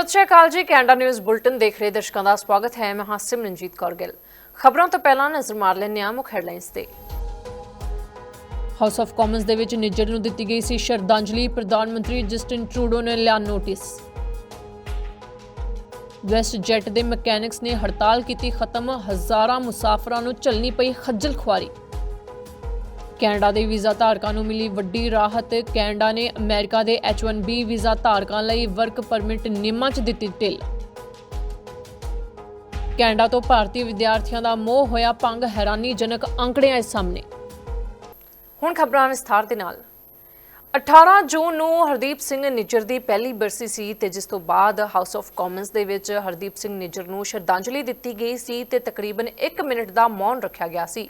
ਸਤਿ ਸ਼੍ਰੀ ਅਕਾਲ ਜੀ, Canada news bulletin ਦੇਖ ਰਹੇ ਦਰਸ਼ਕਾਂ ਦਾ ਸਵਾਗਤ ਹੈ। ਮੈਂ ਹਾਂ ਸਿਮਰਨਜੀਤ ਕੌਰ ਗਿੱਲ। ਖਬਰਾਂ ਤੋਂ ਪਹਿਲਾਂ ਨਜ਼ਰ ਮਾਰ ਲੈਂਦੇ ਹਾਂ ਮੁੱਖ ਹੈਡਲਾਈਨਸ ਤੇ। ਹਾਊਸ ਆਫ ਕਾਮਨਸ ਦੇ ਵਿੱਚ ਨਿੱਜਰ ਨੂੰ ਦਿੱਤੀ ਗਈ ਸੀ ਸ਼ਰਧਾਂਜਲੀ, ਪ੍ਰਧਾਨ ਮੰਤਰੀ ਜਸਟਿਨ ਟਰੂਡੋ ਨੇ ਲਿਆ ਨੋਟਿਸ। ਵੈਸਟ ਜੈਟ ਦੇ ਮਕੈਨਿਕਸ ਨੇ ਹੜਤਾਲ ਕੀਤੀ ਖਤਮ, ਹਜ਼ਾਰਾਂ ਮੁਸਾਫਰਾਂ ਨੂੰ ਝੱਲਣੀ ਪਈ ਖੱਜਲ ਖੁਆਰੀ। ਕੈਨੇਡਾ ਦੇ ਵੀਜ਼ਾ ਧਾਰਕਾਂ ਨੂੰ ਮਿਲੀ ਵੱਡੀ ਰਾਹਤ। ਕੈਨੇਡਾ ਨੇ ਅਮਰੀਕਾ ਦੇ H1B ਵੀਜ਼ਾ ਧਾਰਕਾਂ ਲਈ ਵਰਕ ਪਰਮਿਟ ਨਿਯਮਾਂ 'ਚ ਦਿੱਤੀ ਢਿੱਲ ਕੈਨੇਡਾ ਤੋਂ ਭਾਰਤੀ ਵਿਦਿਆਰਥੀਆਂ ਦਾ ਮੋਹ ਹੋਇਆ ਭੰਗ, ਹੈਰਾਨੀਜਨਕ ਅੰਕੜੇ ਆਏ ਸਾਹਮਣੇ। ਹੁਣ ਖਬਰਾਂ ਵਿਸਥਾਰ ਦੇ ਨਾਲ। 18 ਜੂਨ ਨੂੰ ਹਰਦੀਪ ਸਿੰਘ ਨਿੱਜਰ ਦੀ ਪਹਿਲੀ ਬਰਸੀ ਸੀ ਤੇ ਜਿਸ ਤੋਂ ਬਾਅਦ ਹਾਊਸ ਆਫ ਕਾਮਨਸ ਦੇ ਵਿੱਚ ਹਰਦੀਪ ਸਿੰਘ ਨਿੱਜਰ ਨੂੰ ਸ਼ਰਧਾਂਜਲੀ ਦਿੱਤੀ ਗਈ ਸੀ ਤੇ ਤਕਰੀਬਨ 1 ਮਿੰਟ ਦਾ ਮੌਨ ਰੱਖਿਆ ਗਿਆ ਸੀ।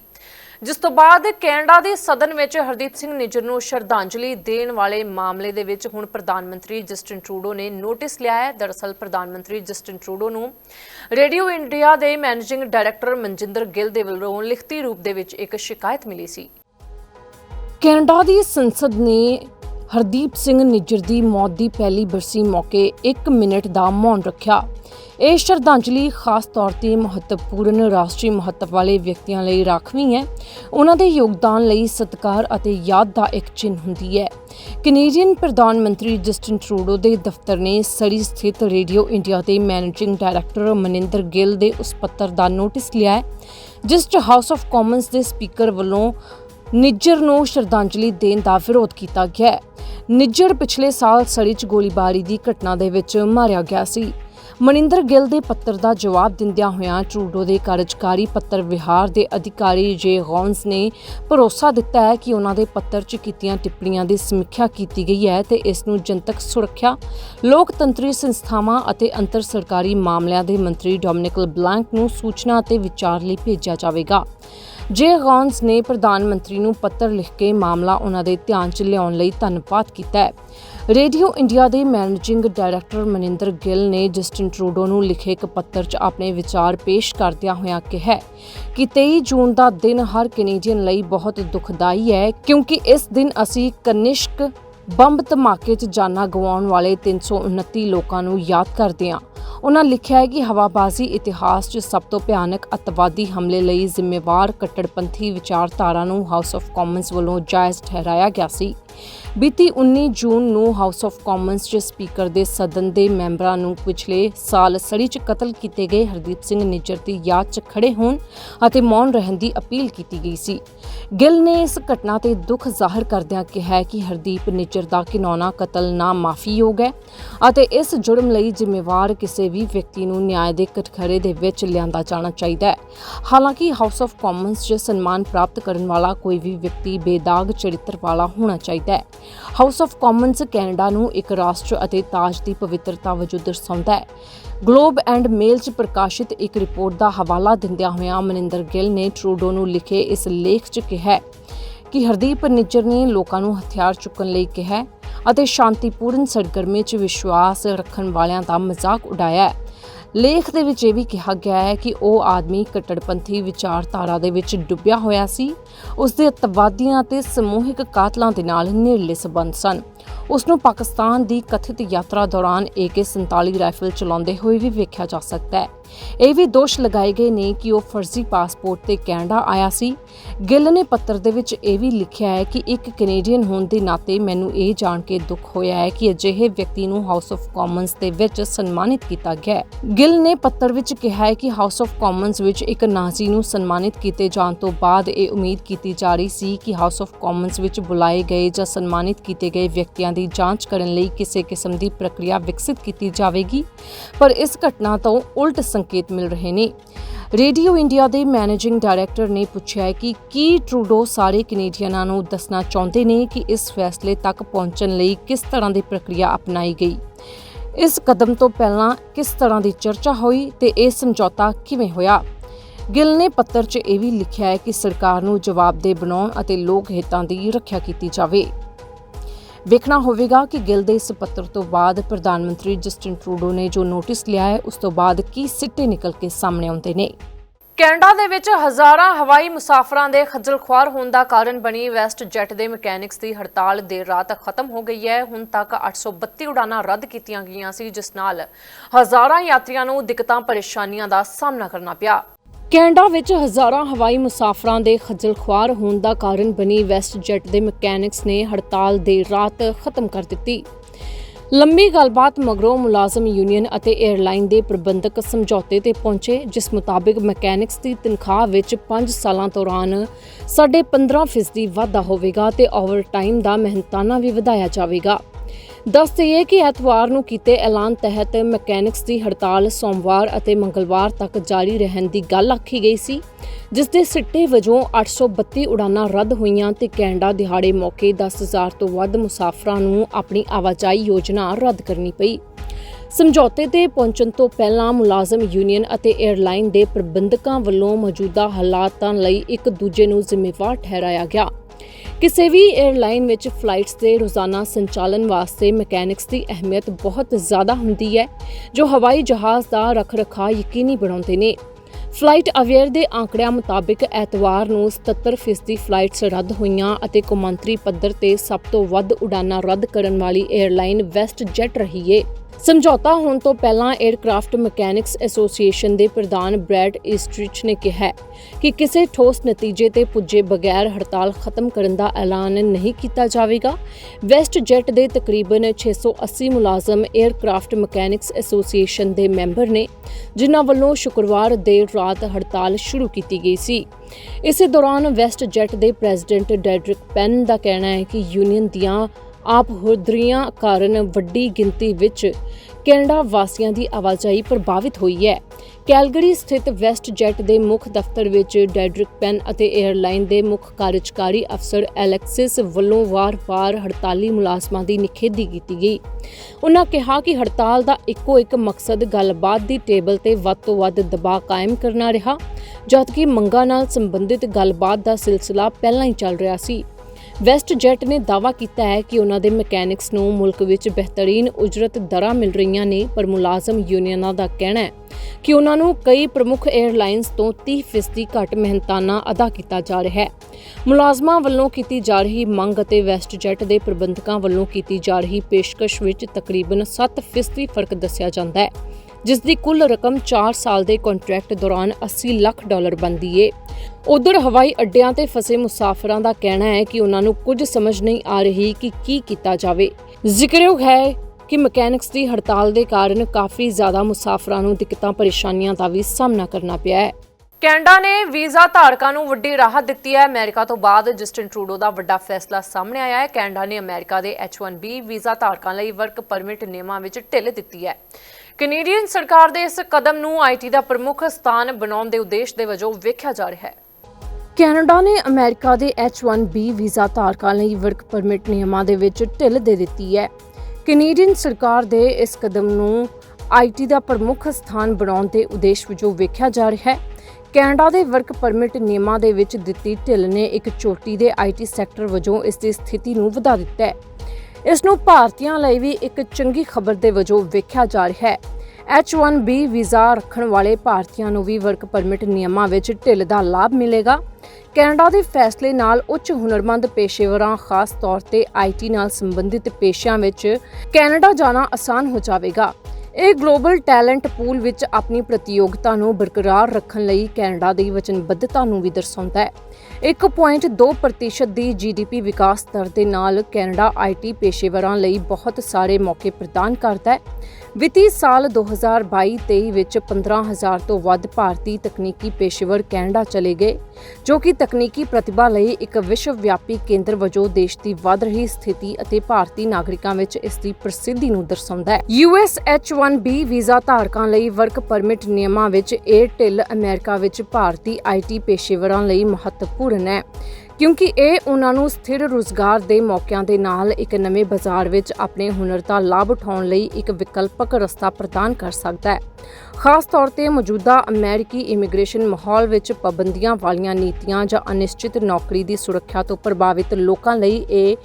ਜਿਸ ਤੋਂ ਬਾਅਦ ਕੈਨੇਡਾ ਦੇ ਸਦਨ ਵਿੱਚ ਹਰਦੀਪ ਸਿੰਘ ਨਿੱਜਰ ਨੂੰ ਸ਼ਰਧਾਂਜਲੀ ਦੇਣ ਵਾਲੇ ਮਾਮਲੇ ਦੇ ਵਿੱਚ ਹੁਣ ਪ੍ਰਧਾਨ ਮੰਤਰੀ ਜਸਟਿਨ ਟਰੂਡੋ ਨੇ ਨੋਟਿਸ ਲਿਆ ਹੈ। ਦਰਅਸਲ ਪ੍ਰਧਾਨ ਮੰਤਰੀ ਜਸਟਿਨ ਟਰੂਡੋ ਨੂੰ ਰੇਡੀਓ ਇੰਡੀਆ ਦੇ ਮੈਨੇਜਿੰਗ ਡਾਇਰੈਕਟਰ ਮਨਜਿੰਦਰ ਗਿੱਲ ਦੇ ਵੱਲੋਂ ਲਿਖਤੀ ਰੂਪ ਦੇ ਵਿੱਚ ਇੱਕ ਸ਼ਿਕਾਇਤ ਮਿਲੀ ਸੀ। ਕੈਨੇਡਾ ਦੀ ਸੰਸਦ ਨੇ ਹਰਦੀਪ ਸਿੰਘ ਨਿੱਜਰ ਦੀ ਮੌਤ ਦੀ ਪਹਿਲੀ ਬਰਸੀ ਮੌਕੇ 1 ਮਿੰਟ ਦਾ ਮੌਨ ਰੱਖਿਆ। ਇਹ ਸ਼ਰਧਾਂਜਲੀ ਖਾਸ ਤੌਰ ਤੇ ਮਹੱਤਵਪੂਰਨ ਰਾਸ਼ਟਰੀ ਮਹੱਤਵ ਵਾਲੇ ਵਿਅਕਤੀਆਂ ਲਈ ਰਾਖਵੀਂ ਹੈ। ਉਹਨਾਂ ਦੇ ਯੋਗਦਾਨ ਲਈ ਸਤਿਕਾਰ ਅਤੇ ਯਾਦ ਦਾ ਇੱਕ ਚਿੰਨ੍ਹ ਹੁੰਦੀ ਹੈ। ਕੈਨੇਡੀਅਨ ਪ੍ਰਧਾਨ ਮੰਤਰੀ ਜਸਟਿਨ ਟਰੂਡੋ ਦੇ ਦਫ਼ਤਰ ਨੇ ਸੜੀ ਸਥਿਤ ਰੇਡੀਓ ਇੰਡੀਆ ਦੇ ਮੈਨੇਜਿੰਗ ਡਾਇਰੈਕਟਰ ਮਨਿੰਦਰ ਗਿੱਲ ਦੇ ਉਸ ਪੱਤਰ ਦਾ ਨੋਟਿਸ ਲਿਆ ਹੈ, ਜਿਸ 'ਚ ਹਾਊਸ ਆਫ ਕਾਮਨਸ ਦੇ ਸਪੀਕਰ ਵੱਲੋਂ ਨਿੱਜਰ ਨੂੰ ਸ਼ਰਧਾਂਜਲੀ ਦੇਣ ਦਾ ਵਿਰੋਧ ਕੀਤਾ ਗਿਆ ਹੈ। ਨਿੱਜਰ ਪਿਛਲੇ ਸਾਲ ਸੜੀ 'ਚ ਗੋਲੀਬਾਰੀ ਦੀ ਘਟਨਾ ਦੇ ਵਿੱਚ ਮਾਰਿਆ ਗਿਆ ਸੀ। ਮਨਿੰਦਰ ਗਿੱਲ ਦੇ ਪੱਤਰ ਦਾ ਜਵਾਬ ਦਿੰਦਿਆਂ ਹੋਇਆਂ ਟਰੂਡੋ ਦੇ ਕਾਰਜਕਾਰੀ ਪੱਤਰ ਵਿਹਾਰ ਦੇ ਅਧਿਕਾਰੀ ਜੇ ਗੌਂਸ ਨੇ ਭਰੋਸਾ ਦਿੱਤਾ ਹੈ ਕਿ ਉਹਨਾਂ ਦੇ ਪੱਤਰ 'ਚ ਕੀਤੀਆਂ ਟਿੱਪਣੀਆਂ ਦੀ ਸਮੀਖਿਆ ਕੀਤੀ ਗਈ ਹੈ ਤੇ ਇਸ ਨੂੰ ਜਨਤਕ ਸੁਰੱਖਿਆ, ਲੋਕਤੰਤਰੀ ਸੰਸਥਾਵਾਂ ਅਤੇ ਅੰਤਰ ਸਰਕਾਰੀ ਮਾਮਲਿਆਂ ਦੇ ਮੰਤਰੀ ਡੋਮਿਨਿਕਲ ਬਲੈਂਕ ਨੂੰ ਸੂਚਨਾ ਅਤੇ ਵਿਚਾਰ ਲਈ ਭੇਜਿਆ ਜਾਵੇਗਾ। ਜੇ ਗੌਨਸ ਨੇ ਪ੍ਰਧਾਨ ਮੰਤਰੀ ਨੂੰ ਪੱਤਰ ਲਿਖ ਕੇ ਮਾਮਲਾ ਉਹਨਾਂ ਦੇ ਧਿਆਨ 'ਚ ਲਿਆਉਣ ਲਈ ਧੰਨਵਾਦ ਕੀਤਾ ਹੈ। ਰੇਡੀਓ ਇੰਡੀਆ ਦੇ ਮੈਨੇਜਿੰਗ ਡਾਇਰੈਕਟਰ ਮਨਿੰਦਰ ਗਿੱਲ ਨੇ ਜਸਟਿਨ ਟਰੂਡੋ ਨੂੰ ਲਿਖੇ ਇੱਕ ਪੱਤਰ 'ਚ ਆਪਣੇ ਵਿਚਾਰ ਪੇਸ਼ ਕਰਦਿਆਂ ਹੋਇਆਂ ਕਿਹਾ ਕਿ 23 ਜੂਨ ਦਾ ਦਿਨ ਹਰ ਕੈਨੇਡੀਅਨ ਲਈ ਬਹੁਤ ਦੁਖਦਾਈ ਹੈ, ਕਿਉਂਕਿ ਇਸ ਦਿਨ ਅਸੀਂ ਕਨਿਸ਼ਕ ਬੰਬ ਧਮਾਕੇ 'ਚ ਜਾਨਾਂ ਗਵਾਉਣ ਵਾਲੇ 329 ਲੋਕਾਂ ਨੂੰ ਯਾਦ ਕਰਦੇ ਹਾਂ। ਉਹਨਾਂ ਲਿਖਿਆ ਹੈ ਕਿ ਹਵਾਬਾਜ਼ੀ ਇਤਿਹਾਸ 'ਚ ਸਭ ਤੋਂ ਭਿਆਨਕ ਅਤਵਾਦੀ ਹਮਲੇ ਲਈ ਜ਼ਿੰਮੇਵਾਰ ਕੱਟੜਪੰਥੀ ਵਿਚਾਰਧਾਰਾ ਨੂੰ ਹਾਊਸ ਆਫ ਕਾਮਨਸ ਵੱਲੋਂ ਜਾਇਜ਼ ਠਹਿਰਾਇਆ ਗਿਆ ਸੀ। ਬੀਤੀ 19 ਜੂਨ ਨੂੰ ਹਾਊਸ ਆਫ ਕਾਮਨਸ 'ਚ ਸਪੀਕਰ ਦੇ ਸਦਨ ਦੇ ਮੈਂਬਰਾਂ ਨੂੰ ਪਿਛਲੇ ਸਾਲ ਸੜੀ 'ਚ ਕਤਲ ਕੀਤੇ ਗਏ ਹਰਦੀਪ ਸਿੰਘ ਨਿੱਜਰ ਦੀ ਯਾਦ 'ਚ ਖੜੇ ਹੋਣ ਅਤੇ ਮੌਨ ਰਹਿਣ ਦੀ ਅਪੀਲ ਕੀਤੀ ਗਈ ਸੀ। ਗਿੱਲ ਨੇ ਇਸ ਘਟਨਾ ਤੇ ਦੁੱਖ ਜ਼ਾਹਰ ਕਰਦਿਆਂ ਕਿਹਾ ਕਿ ਹਰਦੀਪ ਨਿੱਜਰ ਦਾ ਘਿਨੌਣਾ ਕਤਲ ਨਾ ਮਾਫੀਯੋਗ ਹੈ ਅਤੇ ਇਸ ਜੁਰਮ ਲਈ ਜ਼ਿੰਮੇਵਾਰ ਕਿਸੇ ਵੀ ਵਿਅਕਤੀ ਨੂੰ ਨਿਆਂ ਦੇ ਕਟਖਰੇ ਦੇ ਵਿੱਚ ਲਿਆਂਦਾ ਜਾਣਾ ਚਾਹੀਦਾ ਹੈ। ਹਾਲਾਂਕਿ ਹਾਊਸ ਆਫ ਕਾਮਨਸ 'ਚ ਸਨਮਾਨ ਪ੍ਰਾਪਤ ਕਰਨ ਵਾਲਾ ਕੋਈ ਵੀ ਵਿਅਕਤੀ ਬੇਦਾਗ ਚਰਿੱਤਰ ਵਾਲਾ ਹੋਣਾ ਚਾਹੀਦਾ ਹੈ। ਹਾਊਸ ਆਫ ਕਾਮਨਸ ਕੈਨੇਡਾ ਨੂੰ ਇੱਕ ਰਾਸ਼ਟਰ ਅਤੇ ਤਾਜ ਦੀ ਪਵਿੱਤਰਤਾ ਵਜੋਂ ਦਰਸਾਉਂਦਾ ਹੈ। ਗਲੋਬ ਐਂਡ ਮੇਲ 'ਚ ਪ੍ਰਕਾਸ਼ਿਤ ਇੱਕ ਰਿਪੋਰਟ ਦਾ ਹਵਾਲਾ ਦਿੰਦਿਆਂ ਹੋਇਆਂ ਮਨਿੰਦਰ ਗਿੱਲ ਨੇ ਟਰੂਡੋ ਨੂੰ ਲਿਖੇ ਇਸ ਲੇਖ 'ਚ ਕਿਹਾ ਕਿ ਹਰਦੀਪ ਨਿੱਜਰ ਨੇ ਲੋਕਾਂ ਨੂੰ ਹਥਿਆਰ ਚੁੱਕਣ ਲਈ ਕਿਹਾ ਅਤੇ ਸ਼ਾਂਤੀਪੂਰਨ ਸਰਗਰਮੀ 'ਚ ਵਿਸ਼ਵਾਸ ਰੱਖਣ ਵਾਲਿਆਂ ਦਾ ਮਜ਼ਾਕ ਉਡਾਇਆ ਹੈ। ਲੇਖ ਦੇ ਵਿੱਚ ਇਹ ਵੀ ਕਿਹਾ ਗਿਆ ਹੈ ਕਿ ਉਹ ਆਦਮੀ ਕੱਟੜਪੰਥੀ ਵਿਚਾਰਧਾਰਾ ਦੇ ਵਿੱਚ ਡੁੱਬਿਆ ਹੋਇਆ ਸੀ। ਉਸ ਦੇ ਅਤਵਾਦੀਆਂ ਤੇ ਸਮੂਹਿਕ ਕਾਤਲਾਂ ਦੇ ਨਾਲ ਨੇੜਲੇ ਸਬੰਧ ਸਨ। ਉਸ ਨੂੰ ਪਾਕਿਸਤਾਨ ਦੀ ਕਥਿਤ ਯਾਤਰਾ ਦੌਰਾਨ AK47 ਰਾਈਫਲ ਚਲਾਉਂਦੇ ਹੋਏ ਵੀ ਵੇਖਿਆ ਜਾ ਸਕਦਾ ਹੈ। ਇਹ ਵੀ ਦੋਸ਼ ਲਗਾਏ ਗਏ ਨੇ ਕਿ ਉਹ ਫਰਜ਼ੀ ਪਾਸਪੋਰਟ ਤੇ ਕੈਨੇਡਾ ਆਇਆ ਸੀ। ਗਿੱਲ ਨੇ ਪੱਤਰ ਦੇ ਵਿੱਚ ਇਹ ਵੀ ਲਿਖਿਆ ਹੈ ਕਿ ਇੱਕ ਕੈਨੇਡੀਅਨ ਹੋਣ ਦੇ ਨਾਤੇ ਮੈਨੂੰ ਇਹ ਜਾਣ ਕੇ ਦੁੱਖ ਹੋਇਆ ਹੈ ਕਿ ਅਜਿਹੇ ਵਿਅਕਤੀ ਨੂੰ ਹਾਊਸ ਆਫ ਕਾਮਨਸ ਦੇ ਵਿੱਚ ਸਨਮਾਨਿਤ ਕੀਤਾ ਗਿਆ ਹੈ। ਗਿੱਲ ਨੇ ਪੱਤਰ ਵਿੱਚ ਕਿਹਾ ਹੈ ਕਿ ਹਾਊਸ ਆਫ ਕਾਮਨਸ ਵਿੱਚ ਇੱਕ ਨਾਜ਼ੀ ਨੂੰ ਸਨਮਾਨਿਤ ਕੀਤੇ ਜਾਣ ਤੋਂ ਬਾਅਦ ਇਹ ਉਮੀਦ ਕੀਤੀ ਜਾ ਰਹੀ ਸੀ ਕਿ ਹਾਊਸ ਆਫ ਕਾਮਨਸ ਵਿੱਚ ਬੁਲਾਏ ਗਏ ਜਾਂ ਸਨਮਾਨਿਤ ਕੀਤੇ ਗਏ ਵਿਅਕਤੀਆਂ ਦੀ ਜਾਂਚ ਕਰਨ ਲਈ ਕਿਸੇ ਕਿਸਮ ਦੀ ਪ੍ਰਕਿਰਿਆ ਵਿਕਸਿਤ ਕੀਤੀ ਜਾਵੇਗੀ, ਪਰ ਇਸ ਘਟਨਾ ਤੋਂ ਉਲਟ ਸੰਕੇਤ ਮਿਲ ਰਹੇ ਨੇ। ਰੇਡੀਓ ਇੰਡੀਆ ਦੇ ਮੈਨੇਜਿੰਗ ਡਾਇਰੈਕਟਰ ਨੇ ਪੁੱਛਿਆ ਹੈ ਕਿ ਕੀ ਟਰੂਡੋ ਸਾਰੇ ਕੈਨੇਡੀਅਨਾਂ ਨੂੰ ਦੱਸਣਾ ਚਾਹੁੰਦੇ ਨੇ ਕਿ ਇਸ ਫੈਸਲੇ ਤੱਕ ਪਹੁੰਚਣ ਲਈ ਕਿਸ ਤਰ੍ਹਾਂ ਦੀ ਪ੍ਰਕਿਰਿਆ ਅਪਣਾਈ ਗਈ? ਇਸ ਕਦਮ ਤੋਂ ਪਹਿਲਾਂ ਕਿਸ ਤਰ੍ਹਾਂ ਦੀ ਚਰਚਾ ਹੋਈ ਤੇ ਇਹ ਸਮਝੌਤਾ ਕਿਵੇਂ ਹੋਇਆ? ਗਿੱਲ ਨੇ ਪੱਤਰ 'ਚ ਇਹ ਵੀ ਲਿਖਿਆ ਹੈ ਕਿ ਸਰਕਾਰ ਨੂੰ ਜਵਾਬਦੇਹ ਬਣਾਉਣ ਅਤੇ ਲੋਕ ਹਿੱਤਾਂ ਦੀ ਰੱਖਿਆ ਕੀਤੀ ਜਾਵੇ। ਵੇਖਣਾ ਹੋਵੇਗਾ ਕਿ ਗਿੱਲ ਦੇ ਇਸ ਪੱਤਰ ਤੋਂ ਬਾਅਦ ਪ੍ਰਧਾਨ ਮੰਤਰੀ ਜਸਟਿਨ ਟਰੂਡੋ ਨੇ ਜੋ ਨੋਟਿਸ ਲਿਆ ਹੈ, ਉਸ ਤੋਂ ਬਾਅਦ ਕੀ ਸਿੱਟੇ ਨਿਕਲ ਕੇ ਸਾਹਮਣੇ ਆਉਂਦੇ ਨੇ। ਕੈਨੇਡਾ ਦੇ ਵਿੱਚ ਹਜ਼ਾਰਾਂ ਹਵਾਈ ਮੁਸਾਫਰਾਂ ਦੇ ਖੱਜਲ ਖੁਆਰ ਹੋਣ ਦਾ ਕਾਰਨ ਬਣੀ ਵੈਸਟ ਜੈਟ ਦੇ ਮਕੈਨਿਕਸ ਦੀ ਹੜਤਾਲ ਦੇਰ ਰਾਤ ਖਤਮ ਹੋ ਗਈ ਹੈ। ਹੁਣ ਤੱਕ 832 ਉਡਾਨਾਂ ਰੱਦ ਕੀਤੀਆਂ ਗਈਆਂ ਸੀ, ਜਿਸ ਨਾਲ ਹਜ਼ਾਰਾਂ ਯਾਤਰੀਆਂ ਨੂੰ ਦਿੱਕਤਾਂ, ਪਰੇਸ਼ਾਨੀਆਂ ਦਾ ਸਾਹਮਣਾ ਕਰਨਾ ਪਿਆ। ਕੈਨੇਡਾ ਵਿੱਚ ਹਜ਼ਾਰਾਂ ਹਵਾਈ ਮੁਸਾਫਰਾਂ ਦੇ ਖੱਜਲ ਖੁਆਰ ਹੋਣ ਦਾ ਕਾਰਨ ਬਣੀ ਵੈਸਟ ਜੈਟ ਦੇ ਮਕੈਨਿਕਸ ਨੇ ਹੜਤਾਲ ਦੇਰ ਰਾਤ ਖਤਮ ਕਰ ਦਿੱਤੀ। ਲੰਮੀ ਗੱਲਬਾਤ ਮਗਰੋਂ ਮੁਲਾਜ਼ਮ ਯੂਨੀਅਨ ਅਤੇ 에ਅਰਲਾਈਨ ਦੇ ਪ੍ਰਬੰਧਕ ਸਮਝੌਤੇ ਤੇ ਪਹੁੰਚੇ, ਜਿਸ ਮੁਤਾਬਿਕ ਮਕੈਨਿਕਸ ਦੀ ਤਨਖਾਹ ਵਿੱਚ 5 ਸਾਲਾਂ ਦੌਰਾਨ ਸਾਢੇ 15% ਵਾਧਾ ਹੋਵੇਗਾ ਤੇ ਓਵਰਟਾਈਮ ਦਾ ਮਿਹਨਤਾਨਾ ਵੀ ਵਧਾਇਆ ਜਾਵੇਗਾ। ਦੱਸ ਦੇਈਏ ਕਿ ਐਤਵਾਰ ਨੂੰ ਕੀਤੇ ਐਲਾਨ ਤਹਿਤ ਮਕੈਨਿਕਸ ਦੀ ਹੜਤਾਲ ਸੋਮਵਾਰ ਅਤੇ ਮੰਗਲਵਾਰ ਤੱਕ ਜਾਰੀ ਰਹਿਣ ਦੀ ਗੱਲ ਆਖੀ ਗਈ ਸੀ, ਜਿਸ ਦੇ ਸਿੱਟੇ ਵਜੋਂ 832 ਉਡਾਨਾਂ ਰੱਦ ਹੋਈਆਂ ਤੇ ਕੈਨੇਡਾ ਦਿਹਾੜੇ ਮੌਕੇ 10000 ਤੋਂ ਵੱਧ ਮੁਸਾਫਰਾਂ ਨੂੰ ਆਪਣੀ ਆਵਾਜਾਈ ਯੋਜਨਾ ਰੱਦ ਕਰਨੀ ਪਈ। ਸਮਝੌਤੇ ਤੇ ਪਹੁੰਚਣ ਤੋਂ ਪਹਿਲਾਂ ਮੁਲਾਜ਼ਮ ਯੂਨੀਅਨ ਅਤੇ 에ਅਰਲਾਈਨ ਦੇ ਪ੍ਰਬੰਧਕਾਂ ਵੱਲੋਂ ਮੌਜੂਦਾ ਹਾਲਾਤਾਂ ਲਈ ਇੱਕ ਦੂਜੇ ਨੂੰ ਜ਼ਿੰਮੇਵਾਰ ਠਹਿਰਾਇਆ ਗਿਆ। ਕਿਸੇ ਵੀ 에ਅਰਲਾਈਨ ਵਿੱਚ ਫਲਾਈਟਸ ਦੇ ਰੋਜ਼ਾਨਾ ਸੰਚਾਲਨ ਵਾਸਤੇ ਮਕੈਨਿਕਸ ਦੀ ਅਹਿਮੀਅਤ ਬਹੁਤ ਜ਼ਿਆਦਾ ਹੁੰਦੀ ਹੈ, ਜੋ ਹਵਾਈ ਜਹਾਜ਼ ਦਾ ਰੱਖ-ਰਖਾਅ ਯਕੀਨੀ ਬਣਾਉਂਦੇ ਨੇ। ਫਲਾਈਟ ਅਵੇਅਰ ਦੇ ਆંકੜਿਆਂ ਮੁਤਾਬਕ ਐਤਵਾਰ ਨੂੰ 77% ਫਲਾਈਟਸ ਰੱਦ ਹੋਈਆਂ ਅਤੇ ਕੌਮਾਂਤਰੀ ਪੱਧਰ ਤੇ ਸਭ ਤੋਂ ਵੱਧ ਉਡਾਨਾਂ ਰੱਦ ਕਰਨ ਵਾਲੀ 에ਅਰਲਾਈਨ ਵੈਸਟ ਜੈਟ ਰਹੀ ਏ। ਸਮਝੌਤਾ ਹੋਣ ਤੋਂ ਪਹਿਲਾਂ 에ਅਰਕ੍ਰਾਫਟ ਮਕੈਨਿਕਸ ਐਸੋਸੀਏਸ਼ਨ ਦੇ ਪ੍ਰਧਾਨ ਬ੍ਰੈਡ ਈਸਟ੍ਰਿਚ ਨੇ ਕਿਹਾ ਕਿ ਕਿਸੇ ਠੋਸ ਨਤੀਜੇ ਤੇ ਪੁੱਜੇ ਬਗੈਰ ਹੜਤਾਲ ਖਤਮ ਕਰਨ ਦਾ ਐਲਾਨ ਨਹੀਂ ਕੀਤਾ ਜਾਵੇਗਾ। ਵੈਸਟ ਜੈਟ ਦੇ ਤਕਰੀਬਨ 680 ਮੁਲਾਜ਼ਮ 에ਅਰਕ੍ਰਾਫਟ ਮਕੈਨਿਕਸ ਐਸੋਸੀਏਸ਼ਨ ਦੇ ਮੈਂਬਰ ਨੇ, ਜਿਨ੍ਹਾਂ ਵੱਲੋਂ ਸ਼ੁੱਕਰਵਾਰ ਦੇਰ ਰਾਤ ਹੜਤਾਲ ਸ਼ੁਰੂ ਕੀਤੀ ਗਈ ਸੀ। ਇਸੇ ਦੌਰਾਨ ਵੈਸਟ ਜੈਟ ਦੇ ਪ੍ਰੈਜ਼ੀਡੈਂਟ ਡੈਡਰਿਕ ਪੈਨ ਦਾ ਕਹਿਣਾ ਹੈ ਕਿ ਯੂਨੀਅਨ ਦੀਆਂ ਆਪ ਹੁਦਰੀਆਂ ਕਾਰਨ ਵੱਡੀ ਗਿਣਤੀ ਵਿੱਚ ਕੈਨੇਡਾ ਵਾਸੀਆਂ ਦੀ ਆਵਾਜਾਈ ਪ੍ਰਭਾਵਿਤ ਹੋਈ ਹੈ। ਕੈਲਗਰੀ ਸਥਿਤ ਵੈਸਟ ਜੈਟ ਦੇ ਮੁੱਖ ਦਫ਼ਤਰ ਵਿੱਚ ਡੈਡਰਿਕ ਪੈਨ ਅਤੇ 에ਅਰਲਾਈਨ ਦੇ ਮੁੱਖ ਕਾਰਜਕਾਰੀ ਅਫਸਰ ਐਲੈਕਸਿਸ ਵੱਲੋਂ ਵਾਰ-ਵਾਰ ਹੜਤਾਲੀ ਮੁਲਾਜ਼ਮਾਂ ਦੀ ਨਿਖੇਧੀ ਕੀਤੀ ਗਈ। ਉਨ੍ਹਾਂ ਕਿਹਾ ਕਿ ਹੜਤਾਲ ਦਾ ਇੱਕੋ ਇੱਕ ਮਕਸਦ ਗੱਲਬਾਤ ਦੀ ਟੇਬਲ ਤੇ ਵੱਧ ਤੋਂ ਵੱਧ ਦਬਾਅ ਕਾਇਮ ਕਰਨਾ ਰਿਹਾ, ਜਦਕਿ ਮੰਗਾਂ ਨਾਲ ਸੰਬੰਧਿਤ ਗੱਲਬਾਤ ਦਾ ਸਿਲਸਿਲਾ ਪਹਿਲਾਂ ਹੀ ਚੱਲ ਰਿਹਾ ਸੀ। ਵੈਸਟ ਜੈਟ ਨੇ ਦਾਅਵਾ ਕੀਤਾ ਹੈ ਕਿ ਉਹਨਾਂ ਦੇ ਮਕੈਨਿਕਸ ਨੂੰ ਮੁਲਕ ਵਿੱਚ ਬਿਹਤਰੀਨ ਉਜਰਤ ਦਰਾਂ ਮਿਲ ਰਹੀਆਂ ਨੇ, ਪਰ ਮੁਲਾਜ਼ਮ ਯੂਨੀਅਨਾਂ ਦਾ ਕਹਿਣਾ ਹੈ ਕਿ ਉਹਨਾਂ ਨੂੰ ਕਈ ਪ੍ਰਮੁੱਖ 에ਅਰਲਾਈਨਸ ਤੋਂ 30% ਘੱਟ ਮਿਹਨਤਾਨਾ ਅਦਾ ਕੀਤਾ ਜਾ ਰਿਹਾ ਹੈ। ਮੁਲਾਜ਼ਮਾਂ ਵੱਲੋਂ ਕੀਤੀ ਜਾ ਰਹੀ ਮੰਗ ਅਤੇ ਵੈਸਟ ਜੈਟ ਦੇ ਪ੍ਰਬੰਧਕਾਂ ਵੱਲੋਂ ਕੀਤੀ ਜਾ ਰਹੀ ਪੇਸ਼ਕਸ਼ ਵਿੱਚ ਤਕਰੀਬਨ 7% ਫ਼ਰਕ ਦੱਸਿਆ ਜਾਂਦਾ ਹੈ। ਜਿਸ ਦੀ ਕੁੱਲ ਰਕਮ 4 ਸਾਲ ਦੇ ਕੰਟਰੈਕਟ ਦੌਰਾਨ 80 ਲੱਖ ਡਾਲਰ ਬਣਦੀ ਏ। ਉਧਰ ਹਵਾਈ ਅੱਡਿਆਂ ਤੇ ਫਸੇ ਮੁਸਾਫਰਾਂ ਦਾ ਕਹਿਣਾ ਹੈ ਕਿ ਉਹਨਾਂ ਨੂੰ ਕੁਝ ਸਮਝ ਨਹੀਂ ਆ ਰਹੀ ਕਿ ਕੀ ਕੀਤਾ ਜਾਵੇ। ਜ਼ਿਕਰਯੋਗ ਹੈ ਕਿ ਮਕੈਨਿਕਸ ਦੀ ਹੜਤਾਲ ਦੇ ਕਾਰਨ ਕਾਫੀ ਜ਼ਿਆਦਾ ਮੁਸਾਫਰਾਂ ਨੂੰ ਦਿੱਕਤਾਂ, ਪਰੇਸ਼ਾਨੀਆਂ ਦਾ ਵੀ ਸਾਹਮਣਾ ਕਰਨਾ ਪਿਆ ਹੈ। ਕੈਨੇਡਾ ਨੇ ਵੀਜ਼ਾ ਧਾਰਕਾਂ ਨੂੰ ਵੱਡੀ ਰਾਹਤ ਦਿੱਤੀ ਹੈ। ਅਮਰੀਕਾ ਤੋਂ ਬਾਅਦ ਜਸਟਿਨ ਟਰੂਡੋ ਦਾ ਵੱਡਾ ਫੈਸਲਾ ਸਾਹਮਣੇ ਆਇਆ ਹੈ। ਕੈਨੇਡਾ ਨੇ ਅਮਰੀਕਾ ਦੇ H1B ਵੀਜ਼ਾ ਧਾਰਕਾਂ ਲਈ ਵਰਕ ਪਰਮਿਟ ਨਿਯਮਾਂ ਵਿੱਚ ਢਿੱਲ ਦਿੱਤੀ ਹੈ। ਕੈਨੇਡੀਅਨ ਸਰਕਾਰ ਦੇ ਇਸ ਕਦਮ ਨੂੰ ਆਈਟੀ ਦਾ ਪ੍ਰਮੁੱਖ ਸਥਾਨ ਬਣਾਉਣ ਦੇ ਉਦੇਸ਼ ਦੇ ਵਜੋਂ ਵੇਖਿਆ ਜਾ ਰਿਹਾ ਹੈ। ਕੈਨੇਡਾ ਨੇ ਅਮਰੀਕਾ ਦੇ H1B ਵੀਜ਼ਾ ਧਾਰਕਾਂ ਲਈ ਵਰਕ ਪਰਮਿਟ ਨਿਯਮਾਂ ਦੇ ਵਿੱਚ ਢਿੱਲ ਦੇ ਦਿੱਤੀ ਹੈ। ਕੈਨੇਡੀਅਨ ਸਰਕਾਰ ਦੇ ਇਸ ਕਦਮ ਨੂੰ ਆਈਟੀ ਦਾ ਪ੍ਰਮੁੱਖ ਸਥਾਨ ਬਣਾਉਣ ਦੇ ਉਦੇਸ਼ ਵਜੋਂ ਵੇਖਿਆ ਜਾ ਰਿਹਾ ਹੈ। ਕੈਨੇਡਾ ਦੇ ਵਰਕ ਪਰਮਿਟ ਨਿਯਮਾਂ ਦੇ ਵਿੱਚ ਦਿੱਤੀ ਢਿੱਲ ਨੇ ਇੱਕ ਚੋਟੀ ਦੇ ਆਈਟੀ ਸੈਕਟਰ ਵਜੋਂ ਇਸ ਦੀ ਸਥਿਤੀ ਨੂੰ ਵਧਾ ਦਿੱਤਾ ਹੈ। ਇਸ ਨੂੰ ਭਾਰਤੀਆਂ ਲਈ ਵੀ ਇੱਕ ਚੰਗੀ ਖਬਰ ਦੇ ਵਜੋਂ ਵੇਖਿਆ ਜਾ ਰਿਹਾ ਹੈ। H1B ਵੀਜ਼ਾ ਰੱਖਣ ਵਾਲੇ ਭਾਰਤੀਆਂ ਨੂੰ ਵੀ ਵਰਕ ਪਰਮਿਟ ਨਿਯਮਾਂ ਵਿੱਚ ਢਿੱਲ ਦਾ ਲਾਭ ਮਿਲੇਗਾ। ਕੈਨੇਡਾ ਦੇ ਫੈਸਲੇ ਨਾਲ ਉੱਚ ਹੁਨਰਮੰਦ ਪੇਸ਼ੇਵਰਾਂ, ਖਾਸ ਤੌਰ ਤੇ ਆਈਟੀ ਨਾਲ ਸੰਬੰਧਿਤ ਪੇਸ਼ਿਆਂ ਵਿੱਚ ਕੈਨੇਡਾ ਜਾਣਾ ਆਸਾਨ ਹੋ ਜਾਵੇਗਾ। ਇਹ ਗਲੋਬਲ ਟੈਲੈਂਟ ਪੂਲ ਵਿੱਚ ਆਪਣੀ ਪ੍ਰਤੀਯੋਗਤਾ ਨੂੰ ਬਰਕਰਾਰ ਰੱਖਣ ਲਈ ਕੈਨੇਡਾ ਦੀ ਵਚਨਬੱਧਤਾ ਨੂੰ ਵੀ ਦਰਸਾਉਂਦਾ ਹੈ। 1.2% ਦੀ ਜੀਡੀਪੀ ਵਿਕਾਸ ਦਰ ਦੇ ਨਾਲ ਕੈਨੇਡਾ ਆਈਟੀ ਪੇਸ਼ੇਵਰਾਂ ਲਈ ਬਹੁਤ ਸਾਰੇ ਮੌਕੇ ਪ੍ਰਦਾਨ ਕਰਦਾ ਹੈ। ਵਿੱਤੀ ਸਾਲ 2022-23 ਵਿੱਚ 15000 ਤੋਂ ਵੱਧ ਭਾਰਤੀ ਤਕਨੀਕੀ ਪੇਸ਼ੇਵਰ ਕੈਨੇਡਾ ਚਲੇ ਗਏ, ਜੋ ਕਿ ਤਕਨੀਕੀ ਪ੍ਰਤਿਭਾ ਲਈ ਇੱਕ ਵਿਸ਼ਵ ਵਿਆਪੀ ਕੇਂਦਰ ਵਜੋਂ ਦੇਸ਼ ਦੀ ਵੱਧ ਰਹੀ ਸਥਿਤੀ ਅਤੇ ਭਾਰਤੀ ਨਾਗਰਿਕਾਂ ਵਿੱਚ ਇਸ ਦੀ ਪ੍ਰਸਿੱਧੀ ਨੂੰ ਦਰਸਾਉਂਦਾ ਹੈ। ਯੂਐਸ H1B ਵੀਜ਼ਾ ਧਾਰਕਾਂ ਲਈ ਵਰਕ ਪਰਮਿਟ ਨਿਯਮਾਂ ਵਿੱਚ ਇਹ ਢਿੱਲ ਅਮਰੀਕਾ ਵਿੱਚ ਭਾਰਤੀ ਆਈਟੀ ਪੇਸ਼ੇਵਰਾਂ ਲਈ ਮਹੱਤਵਪੂਰਨ ਹੈ। ਕਿਉਂਕਿ ਇਹ ਉਹਨਾਂ ਨੂੰ ਸਥਿਰ ਰੁਜ਼ਗਾਰ ਦੇ ਮੌਕਿਆਂ ਦੇ ਨਾਲ ਇੱਕ ਨਵੇਂ ਬਾਜ਼ਾਰ ਵਿੱਚ ਆਪਣੇ ਹੁਨਰ ਦਾ ਲਾਭ ਉਠਾਉਣ ਲਈ ਇੱਕ ਵਿਕਲਪਕ ਰਸਤਾ ਪ੍ਰਦਾਨ ਕਰ ਸਕਦਾ ਹੈ। ਖਾਸ ਤੌਰ ਤੇ ਮੌਜੂਦਾ ਅਮਰੀਕੀ ਇਮੀਗ੍ਰੇਸ਼ਨ ਮਾਹੌਲ ਵਿੱਚ ਪਾਬੰਦੀਆਂ ਵਾਲੀਆਂ ਨੀਤੀਆਂ ਜਾਂ ਅਨਿਸ਼ਚਿਤ ਨੌਕਰੀ ਦੀ ਸੁਰੱਖਿਆ ਤੋਂ ਪ੍ਰਭਾਵਿਤ ਲੋਕਾਂ ਲਈ ਇਹ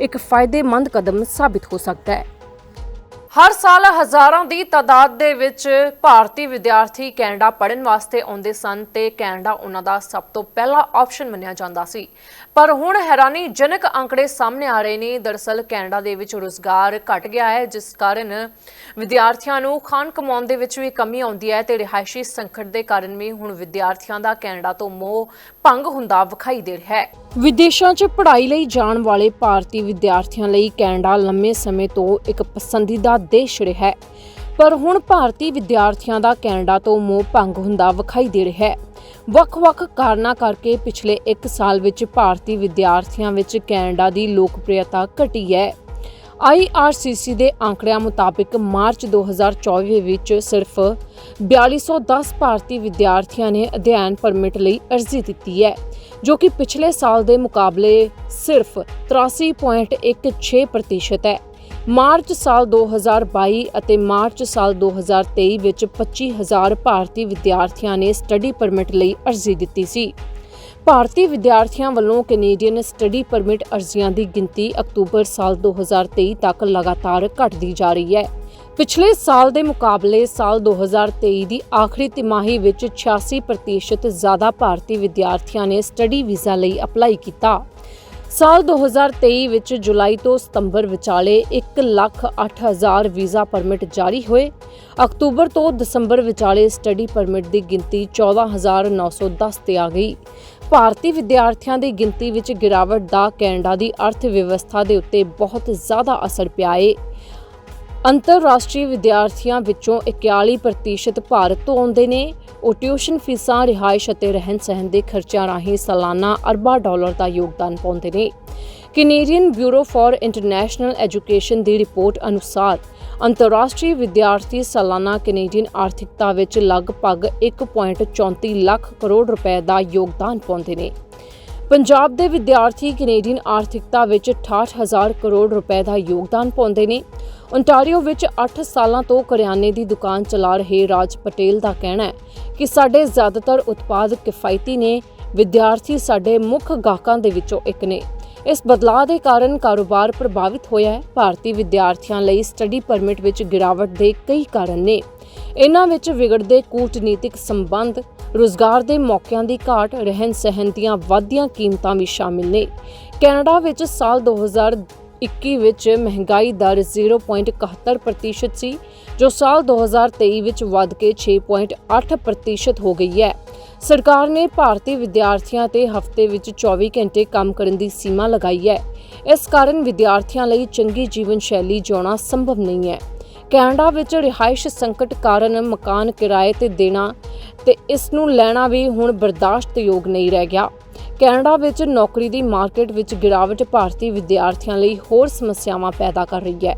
ਇੱਕ ਫਾਇਦੇਮੰਦ ਕਦਮ ਸਾਬਿਤ ਹੋ ਸਕਦਾ ਹੈ। ਹਰ ਸਾਲ ਹਜ਼ਾਰਾਂ ਦੀ ਤਾਦਾਦ ਦੇ ਵਿੱਚ ਭਾਰਤੀ ਵਿਦਿਆਰਥੀ ਕੈਨੇਡਾ ਪੜ੍ਹਨ ਵਾਸਤੇ ਆਉਂਦੇ ਸਨ ਤੇ ਕੈਨੇਡਾ ਉਹਨਾਂ ਦਾ ਸਭ ਤੋਂ ਪਹਿਲਾ ਆਪਸ਼ਨ ਮੰਨਿਆ ਜਾਂਦਾ ਸੀ। ਪਰ ਹੁਣ ਹੈਰਾਨੀਜਨਕ ਅੰਕੜੇ ਸਾਹਮਣੇ ਆ ਰਹੇ ਨੇ। ਦਰਸਲ ਕੈਨੇਡਾ ਦੇ ਵਿੱਚ ਰੋਜ਼ਗਾਰ ਘਟ ਗਿਆ ਹੈ, ਜਿਸ ਕਾਰਨ ਵਿਦਿਆਰਥੀਆਂ ਨੂੰ ਖਾਣ ਕਮਾਉਣ ਦੇ ਵਿੱਚ ਵੀ ਕਮੀ ਆਉਂਦੀ ਹੈ ਤੇ ਰਿਹਾਇਸ਼ੀ ਸੰਕਟ ਦੇ ਕਾਰਨ ਵੀ ਹੁਣ ਵਿਦਿਆਰਥੀਆਂ ਦਾ ਕੈਨੇਡਾ ਤੋਂ ਮੋਹ ਭੰਗ ਹੁੰਦਾ ਵਿਖਾਈ ਦੇ ਰਿਹਾ ਹੈ। ਵਿਦੇਸ਼ਾਂ 'ਚ ਪੜ੍ਹਾਈ ਲਈ ਜਾਣ ਵਾਲੇ ਭਾਰਤੀ ਵਿਦਿਆਰਥੀਆਂ ਲਈ ਕੈਨੇਡਾ ਲੰਮੇ ਸਮੇਂ ਤੋਂ ਇੱਕ ਪਸੰਦੀਦਾ ਦੇਸ਼ ਰਿਹਾ ਹੈ। ਪਰ ਹੁਣ ਭਾਰਤੀ ਵਿਦਿਆਰਥੀਆਂ ਦਾ ਕੈਨੇਡਾ ਤੋਂ ਮੋਹ ਭੰਗ ਹੁੰਦਾ ਵਿਖਾਈ ਦੇ ਰਿਹਾ ਹੈ। ਵੱਖ-ਵੱਖ ਕਾਰਨਾਂ ਕਰਕੇ ਪਿਛਲੇ 1 ਸਾਲ ਵਿੱਚ ਭਾਰਤੀ ਵਿਦਿਆਰਥੀਆਂ ਵਿੱਚ ਕੈਨੇਡਾ ਦੀ ਲੋਕਪ੍ਰਿਯਤਾ ਘਟੀ ਹੈ। IRCC ਦੇ ਅੰਕੜਿਆਂ ਮੁਤਾਬਿਕ ਮਾਰਚ 2024 ਵਿੱਚ ਸਿਰਫ 4210 ਭਾਰਤੀ ਵਿਦਿਆਰਥੀਆਂ ਨੇ ਅਧਿਐਨ ਪਰਮਿਟ ਲਈ ਅਰਜ਼ੀ ਦਿੱਤੀ ਹੈ, ਜੋ ਕਿ ਪਿਛਲੇ ਸਾਲ ਦੇ ਮੁਕਾਬਲੇ ਸਿਰਫ 83.16% ਹੈ। ਮਾਰਚ ਸਾਲ 2022 ਅਤੇ ਮਾਰਚ ਸਾਲ 2023 ਵਿੱਚ 25000 ਭਾਰਤੀ ਵਿਦਿਆਰਥੀਆਂ ਨੇ ਸਟੱਡੀ ਪਰਮਿਟ ਲਈ ਅਰਜ਼ੀ ਦਿੱਤੀ ਸੀ। ਭਾਰਤੀ ਵਿਦਿਆਰਥੀਆਂ ਵੱਲੋਂ ਕੈਨੇਡੀਅਨ ਸਟੱਡੀ ਪਰਮਿਟ ਅਰਜ਼ੀਆਂ ਦੀ ਗਿਣਤੀ ਅਕਤੂਬਰ ਸਾਲ 2023 ਤੱਕ ਲਗਾਤਾਰ ਘਟਦੀ ਜਾ ਰਹੀ ਹੈ। ਪਿਛਲੇ ਸਾਲ ਦੇ ਮੁਕਾਬਲੇ ਸਾਲ 2023 ਦੀ ਆਖਰੀ ਤਿਮਾਹੀ ਵਿੱਚ 86% ਜ਼ਿਆਦਾ ਭਾਰਤੀ ਵਿਦਿਆਰਥੀਆਂ ਨੇ ਸਟੱਡੀ ਵੀਜ਼ਾ ਲਈ ਅਪਲਾਈ ਕੀਤਾ। ਸਾਲ 2023 ਵਿੱਚ ਜੁਲਾਈ ਤੋਂ ਸਤੰਬਰ ਵਿਚਾਲੇ 1,08,000 ਵੀਜ਼ਾ ਪਰਮਿਟ ਜਾਰੀ ਹੋਏ। ਅਕਤੂਬਰ ਤੋਂ ਦਸੰਬਰ ਵਿਚਾਲੇ ਸਟੱਡੀ ਪਰਮਿਟ ਦੀ ਗਿਣਤੀ 14,910 ਤੇ ਆ ਗਈ। ਭਾਰਤੀ ਵਿਦਿਆਰਥੀਆਂ ਦੀ ਗਿਣਤੀ ਵਿੱਚ ਗਿਰਾਵਟ ਦਾ ਕੈਨੇਡਾ ਦੀ ਅਰਥ ਵਿਵਸਥਾ ਦੇ ਉੱਤੇ ਬਹੁਤ ਜ਼ਿਆਦਾ ਅਸਰ ਪਿਆ ਏ। ਅੰਤਰਰਾਸ਼ਟਰੀ ਵਿਦਿਆਰਥੀਆਂ ਵਿੱਚੋਂ 41% ਭਾਰਤ ਤੋਂ ਆਉਂਦੇ ਨੇ। ਉਹ ਟਿਊਸ਼ਨ ਫੀਸਾਂ, ਰਿਹਾਇਸ਼ ਅਤੇ ਰਹਿਣ ਸਹਿਣ ਦੇ ਖਰਚਿਆਂ ਰਾਹੀਂ ਸਾਲਾਨਾ ਅਰਬਾਂ ਡਾਲਰ ਦਾ ਯੋਗਦਾਨ ਪਾਉਂਦੇ ਨੇ। Canadian bureau for international education the report ਅਨੁਸਾਰ, ਅੰਤਰਰਾਸ਼ਟਰੀ ਵਿਦਿਆਰਥੀ ਸਾਲਾਨਾ ਕੈਨੇਡੀਅਨ ਆਰਥਿਕਤਾ ਵਿੱਚ ਲਗਭਗ 1.34 ਲੱਖ ਕਰੋੜ ਰੁਪਏ ਦਾ ਯੋਗਦਾਨ ਪਾਉਂਦੇ ਨੇ। ਪੰਜਾਬ ਦੇ ਵਿਦਿਆਰਥੀ ਕੈਨੇਡੀਅਨ ਆਰਥਿਕਤਾ ਵਿੱਚ 68000 ਕਰੋੜ ਰੁਪਏ ਦਾ ਯੋਗਦਾਨ ਪਾਉਂਦੇ ਨੇ। ਓਨਟਾਰੀਓ ਵਿੱਚ 8 ਸਾਲਾਂ ਤੋਂ ਕਰਿਆਨੇ ਦੀ ਦੁਕਾਨ ਚਲਾ ਰਹੇ ਰਾਜ ਪਟੇਲ ਦਾ ਕਹਿਣਾ ਹੈ ਕਿ ਸਾਡੇ ਜ਼ਿਆਦਾਤਰ ਉਤਪਾਦ ਕਿਫਾਇਤੀ ਨੇ। ਵਿਦਿਆਰਥੀ ਸਾਡੇ ਮੁੱਖ ਗਾਹਕਾਂ ਦੇ ਵਿੱਚੋਂ ਇੱਕ ਨੇ। ਇਸ ਬਦਲਾਅ ਦੇ ਕਾਰਨ ਕਾਰੋਬਾਰ ਪ੍ਰਭਾਵਿਤ ਹੋਇਆ ਹੈ। ਭਾਰਤੀ ਵਿਦਿਆਰਥੀਆਂ ਲਈ ਸਟੱਡੀ ਪਰਮਿਟ ਵਿੱਚ ਗਿਰਾਵਟ ਦੇ ਕਈ ਕਾਰਨ ਨੇ। ਇਨ੍ਹਾਂ ਵਿੱਚ ਵਿਗੜਦੇ ਕੂਟਨੀਤਿਕ ਸੰਬੰਧ ਰੋਜ਼ਗਾਰ ਦੇ ਮੌਕਿਆਂ ਦੀ ਘਾਟ ਰਹਿਣ ਸਹਿਣ ਦੀਆਂ ਵਾਧੀਆਂ ਕੀਮਤਾਂ ਵੀ ਸ਼ਾਮਿਲ ਨੇ। ਕੈਨੇਡਾ ਵਿੱਚ ਸਾਲ 2021 ਵਿੱਚ ਮਹਿੰਗਾਈ ਦਰ 0.71% ਸੀ, ਜੋ ਸਾਲ 2023 ਵਿੱਚ ਵੱਧ ਕੇ 6.8% ਹੋ ਗਈ ਹੈ। ਸਰਕਾਰ ਨੇ ਭਾਰਤੀ ਵਿਦਿਆਰਥੀਆਂ ਤੇ ਹਫ਼ਤੇ ਵਿੱਚ 24 ਘੰਟੇ ਕੰਮ ਕਰਨ ਦੀ ਸੀਮਾ ਲਗਾਈ ਹੈ। ਇਸ ਕਾਰਨ ਵਿਦਿਆਰਥੀਆਂ ਲਈ ਚੰਗੀ ਜੀਵਨ ਸ਼ੈਲੀ ਜਿਉਣਾ ਸੰਭਵ ਨਹੀਂ ਹੈ। ਕੈਨੇਡਾ ਵਿੱਚ ਰਿਹਾਇਸ਼ ਸੰਕਟ ਕਾਰਨ ਮਕਾਨ ਕਿਰਾਏ ਤੇ ਦੇਣਾ ਤੇ ਇਸ ਨੂੰ ਲੈਣਾ ਵੀ ਹੁਣ ਬਰਦਾਸ਼ਤਯੋਗ ਨਹੀਂ ਰਹਿ ਗਿਆ। ਕੈਨੇਡਾ ਵਿੱਚ ਨੌਕਰੀ ਦੀ ਮਾਰਕੀਟ ਵਿੱਚ ਗਿਰਾਵਟ ਭਾਰਤੀ ਵਿਦਿਆਰਥੀਆਂ ਲਈ ਹੋਰ ਸਮੱਸਿਆਵਾਂ ਪੈਦਾ ਕਰ ਰਹੀ ਹੈ।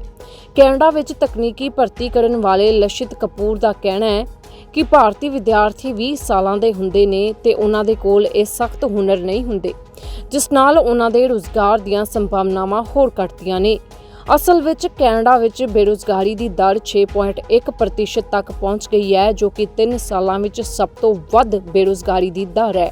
ਕੈਨੇਡਾ ਵਿੱਚ ਤਕਨੀਕੀ ਭਰਤੀ ਕਰਨ ਵਾਲੇ ਲਸ਼ਿਤ ਕਪੂਰ ਦਾ ਕਹਿਣਾ ਹੈ ਕਿ ਭਾਰਤੀ ਵਿਦਿਆਰਥੀ 20 ਸਾਲਾਂ ਦੇ ਹੁੰਦੇ ਨੇ ਤੇ ਉਹਨਾਂ ਦੇ ਕੋਲ ਇਹ ਸਖਤ ਹੁਨਰ ਨਹੀਂ ਹੁੰਦੇ, ਜਿਸ ਨਾਲ ਉਹਨਾਂ ਦੇ ਰੋਜ਼ਗਾਰ ਦੀਆਂ ਸੰਭਾਵਨਾਵਾਂ ਹੋਰ ਘਟਦੀਆਂ ਨੇ। ਅਸਲ ਵਿੱਚ ਕੈਨੇਡਾ ਵਿੱਚ ਬੇਰੁਜ਼ਗਾਰੀ ਦੀ ਦਰ 6.1% ਤੱਕ ਪਹੁੰਚ ਗਈ ਹੈ, ਜੋ ਕਿ 3 ਸਾਲਾਂ ਵਿੱਚ ਸਭ ਤੋਂ ਵੱਧ ਬੇਰੁਜ਼ਗਾਰੀ ਦੀ ਦਰ ਹੈ।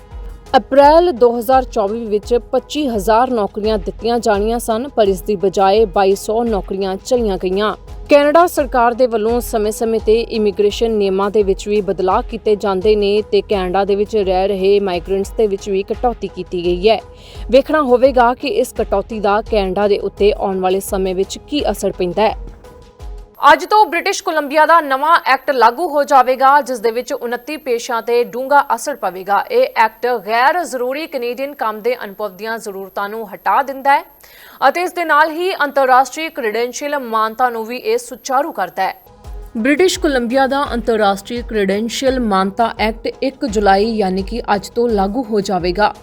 ਅਪ੍ਰੈਲ 2024 ਵਿੱਚ 25000 ਨੌਕਰੀਆਂ ਦਿੱਤੀਆਂ ਜਾਣੀਆਂ ਸਨ, ਪਰ ਇਸ ਦੀ ਬਜਾਏ 2200 ਨੌਕਰੀਆਂ ਚਲੀਆਂ ਗਈਆਂ। ਕੈਨੇਡਾ ਸਰਕਾਰ ਦੇ ਵੱਲੋਂ ਸਮੇਂ-ਸਮੇਂ ਤੇ ਇਮੀਗ੍ਰੇਸ਼ਨ ਨਿਯਮਾਂ ਦੇ ਵਿੱਚ ਵੀ ਬਦਲਾਅ ਕੀਤੇ ਜਾਂਦੇ ਨੇ ਤੇ ਕੈਨੇਡਾ ਦੇ ਵਿੱਚ ਰਹਿ ਰਹੇ ਮਾਈਗ੍ਰੈਂਟਸ ਦੇ ਵਿੱਚ ਵੀ ਕਟੌਤੀ ਕੀਤੀ ਗਈ ਹੈ। ਵੇਖਣਾ ਹੋਵੇਗਾ ਕਿ ਇਸ ਕਟੌਤੀ ਦਾ ਕੈਨੇਡਾ ਦੇ ਉੱਤੇ ਆਉਣ ਵਾਲੇ ਸਮੇਂ ਵਿੱਚ ਕੀ ਅਸਰ ਪੈਂਦਾ ਹੈ। ਅੱਜ ਤੋਂ ਬ੍ਰਿਟਿਸ਼ ਕੋਲੰਬੀਆ ਦਾ ਨਵਾਂ ਐਕਟ ਲਾਗੂ ਹੋ ਜਾਵੇਗਾ, ਜਿਸ ਦੇ ਵਿੱਚ 29 ਪੇਸ਼ਾਂ ਤੇ ਡੂੰਘਾ ਅਸਰ ਪਵੇਗਾ। ਇਹ ਐਕਟ ਗੈਰ ਜ਼ਰੂਰੀ ਕੈਨੇਡੀਅਨ ਕੰਮ ਦੇ ਅਨੁਭਵ ਦੀਆਂ ਜ਼ਰੂਰਤਾਂ ਨੂੰ ਹਟਾ ਦਿੰਦਾ ਹੈ ਅਤੇ ਇਸ ਦੇ ਨਾਲ ਹੀ ਅੰਤਰਰਾਸ਼ਟਰੀ ਕ੍ਰੈਡੈਂਸ਼ੀਅਲ ਮਾਨਤਾ ਨੂੰ ਵੀ ਇਹ ਸੁਚਾਰੂ ਕਰਦਾ ਹੈ। ਬ੍ਰਿਟਿਸ਼ ਕੋਲੰਬੀਆ ਦਾ ਅੰਤਰਰਾਸ਼ਟਰੀ ਕ੍ਰੈਡੈਂਸ਼ੀਅਲ ਮਾਨਤਾ ਐਕਟ 1 ਜੁਲਾਈ, ਯਾਨੀ ਕਿ ਅੱਜ ਤੋਂ ਲਾਗੂ ਹੋ ਜਾਵੇਗਾ।